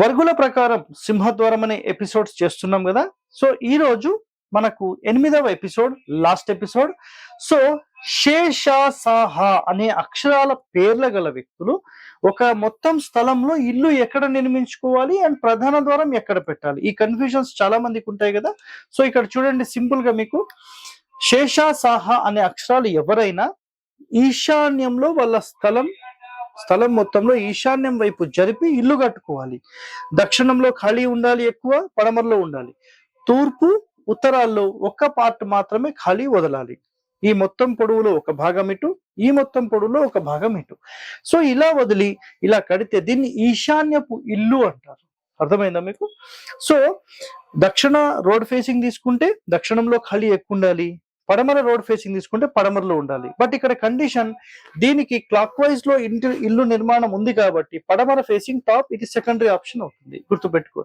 వర్గుల ప్రకారం సింహద్వారం అనే ఎపిసోడ్స్ చేస్తున్నాం కదా. సో ఈ రోజు మనకు ఎనిమిదవ ఎపిసోడ్ లాస్ట్ ఎపిసోడ్ సో శేష సాహ అనే అక్షరాల పేర్ల గల వ్యక్తులు ఒక మొత్తం స్థలంలో ఇల్లు ఎక్కడ నిర్మించుకోవాలి అండ్ ప్రధాన ద్వారం ఎక్కడ పెట్టాలి? ఈ కన్ఫ్యూజన్స్ చాలా మందికి ఉంటాయి కదా. సో ఇక్కడ చూడండి సింపుల్గా మీకు. శేషాసాహ అనే అక్షరాలు ఎవరైనా ఈశాన్యంలో వాళ్ళ స్థలం స్థలం మొత్తంలో ఈశాన్యం వైపు జరిపి ఇల్లు కట్టుకోవాలి. దక్షిణంలో ఖాళీ ఉండాలి ఎక్కువ పడమరలో ఉండాలి. తూర్పు ఉత్తరాల్లో ఒక్క పార్ట్ మాత్రమే ఖాళీ వదలాలి. ఈ మొత్తం పొడవులో ఒక భాగం ఇటు ఈ మొత్తం పొడవులో ఒక భాగం ఇటు. సో ఇలా వదిలి ఇలా కడితే దీన్ని ఈశాన్యపు ఇల్లు అంటారు. అర్థమైందా మీకు? సో దక్షిణ రోడ్ ఫేసింగ్ తీసుకుంటే దక్షిణంలో ఖాళీ ఎక్కువ ఉండాలి. పడమర రోడ్ ఫేసింగ్ తీసుకుంటే పడమరలో ఉండాలి. బట్ ఇక్కడ కండిషన్ దీనికి క్లాక్ వైజ్లో ఇంటి ఇల్లు నిర్మాణం ఉంది కాబట్టి పడమర ఫేసింగ్ టాప్ ఇది సెకండరీ ఆప్షన్ అవుతుంది. గుర్తుపెట్టుకోండి.